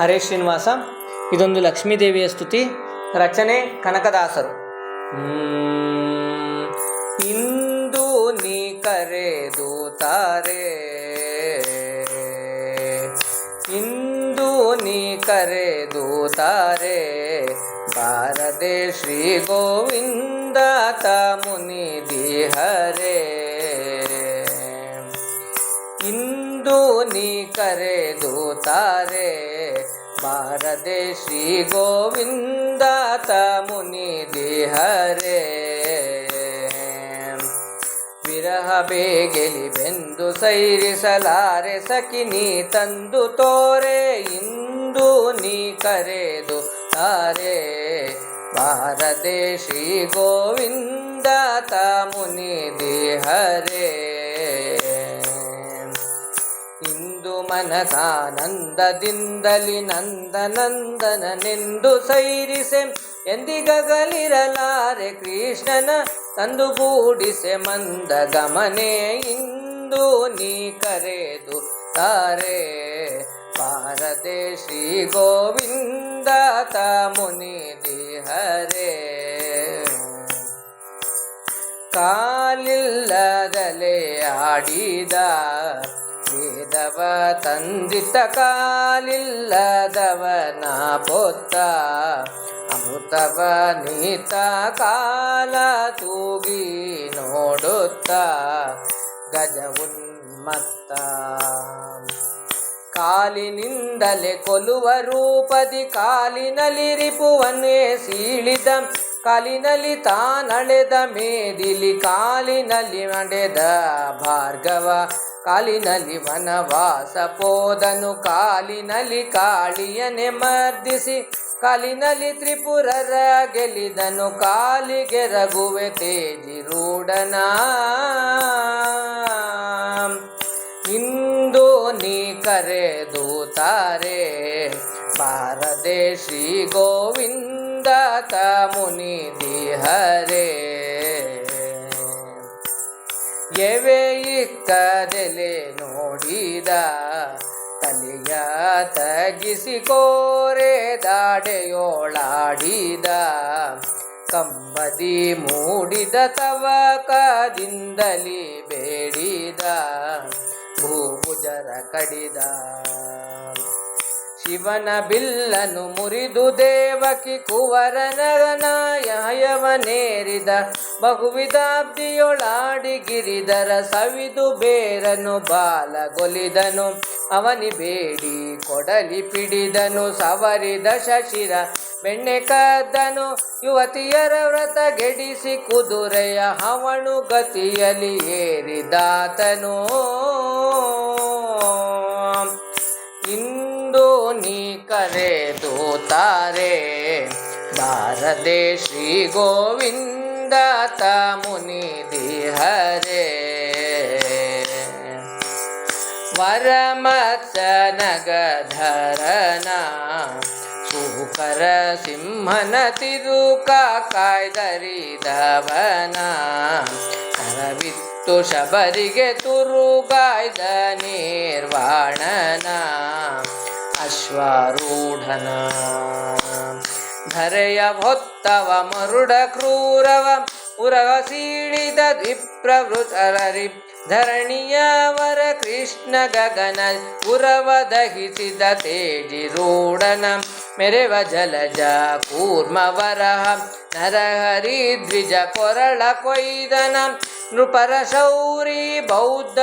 ಹರೇ ಶ್ರೀನಿವಾಸ, ಇದೊಂದು ಲಕ್ಷ್ಮೀದೇವಿಯ ಸ್ತುತಿ, ರಚನೆ ಕನಕದಾಸರು. ಇಂದು ನೀ ಕರೆದು ತಾರೆ, ಇಂದು ನೀ ಕರೆದು ತಾರೆ, ಬಾರದೆ ಶ್ರೀ ಗೋವಿಂದ ತ ಮುನಿ ಹರೇ ಇಂದು ನೀ ಕರೆದು ತಾರೆ ಬಾರದೆ ಶ್ರೀ ಗೋವಿಂದ ತ ಮುನಿ ಹರೇ ವಿರಹ ಬೇಗೆಲಿ ಬೆಂದು ಸೈರಿಸಲಾರೆ ಸಕಿನಿ ತಂದು ತೋರೆ. ಇಂದು ನೀ ಕರೆದು ತಾರೆ. ಬಾರದೆ ಶ್ರೀ ಗೋವಿಂದ ತ ಮುನಿ ಮನಸಾನಂದದಿಂದಲಿ ನಂದ ಸೈರಿಸೆ ಎಂದಿಗಲಿರಲಾರೆ ಕೃಷ್ಣನ ತಂದು ಕೂಡಿಸೆ ಮಂದ ಗಮನೆ ಇಂದು ನೀ ಕರೆದು ತಾರೆ. ಪಾರದೆ ಶ್ರೀ ಗೋವಿಂದ ತ ಮುನಿ ಹರೇ ಕಾಲಿಲ್ಲದಲೆ ಆಡಿದ ವೇದವ ತಂದಿತ ಕಾಲಿಲ್ಲದವನ ಪೊತ್ತ. ಅಮೃತವ ನೀತ ಕಾಲ ತೂಗಿ ನೋಡುತ್ತ. ಗಜ ಉನ್ಮತ್ತ ಕಾಲಿನಿಂದಲೇ ಕೊಲುವ ರೂಪದಿ ಕಾಲಿನಲ್ಲಿ ರಿಪುವನ್ನೇ ಸೀಳಿದ. ಕಾಲಿನಲ್ಲಿ ತಾನಳೆದ ಮೇದಿಲಿ ಕಾಲಿನಲ್ಲಿ ನಡೆದ ಭಾರ್ಗವ. ಕಾಲಿನಲ್ಲಿ ವನವಾಸ ಪೋದನು, ಕಾಲಿನಲ್ಲಿ ಕಾಳಿಯನೆ ಮರ್ದಿಸಿ, ಕಾಲಿನಲ್ಲಿ ತ್ರಿಪುರರ ಗೆಲಿದನು ಕಾಲಿಗೆ ರಘುವೆ ತೇಜಿ ರೂಢನ ಇಂದು ನೀ ಕರೆದು ತಾರೆ ಬಾರದೆ ಶ್ರೀ ಗೋವಿಂದ ತ ಮುನಿ ಹರೇ ಎವೆ ಇಕ್ಕದೆಲೆ ನೋಡಿದ ತಲೆಯ ತಗಿಸಿಕೋರೆ ದಾಡೆಯೋಳಾಡಿದ. ಕಂಬದಿ ಮೂಡಿದ ತವಕದಿಂದಲಿ ಬೇಡಿದ ಭೂಭುಜರ ಕಡಿದ. ಶಿವನ ಬಿಲ್ಲನು ಮುರಿದು ದೇವಕಿ ಕುವರನ ಯಯವನೇರಿದ ಬಹುವಿಧಾಬ್ದಿಯೊಳಾಡಿ ಗಿರಿದರ ಸವಿದು ಬೇರನು ಬಾಲಗೊಲಿದನು ಅವನಿ ಬೇಡಿ ಕೊಡಲಿ ಪಿಡಿದನು, ಸವರಿದ ಶಶಿರ ಬೆಣ್ಣೆ ಕದ್ದನು. ಯುವತಿಯರ ವ್ರತ ಗೆಡಿಸಿ ಕುದುರೆಯ ಹವಣು ಗತಿಯಲ್ಲಿ ಏರಿದಾತನು. ಇಂದು ನೀ ಕರೆದು ತಾರೆ ಬಾರದೆ ಶ್ರೀ ಗೋವಿಂದ ತ ಮುನಿ ಹರೇ ವರಮತ್ಸನಗಧರನ ಸೂಕರ ಸಿಂಹನ ತಿರುಕ ಕಾಯ್ದರಿದವನ ಕರವಿತ್ತು ಶಬರಿಗೆ ತುರುಗಾಯ್ದ ನಿರ್ವಾಣನ ಅಶ್ವಾರೂಢನ धरयभोत्तवमरुडक्रूरव मरुढ क्रूरव उरव कृष्ण गगन उरव दहि द तेजरूढनं मेरव जलजापूर्मावरहर हरिद्विज कोरळकोयदनं नृपर शौरि बौद्ध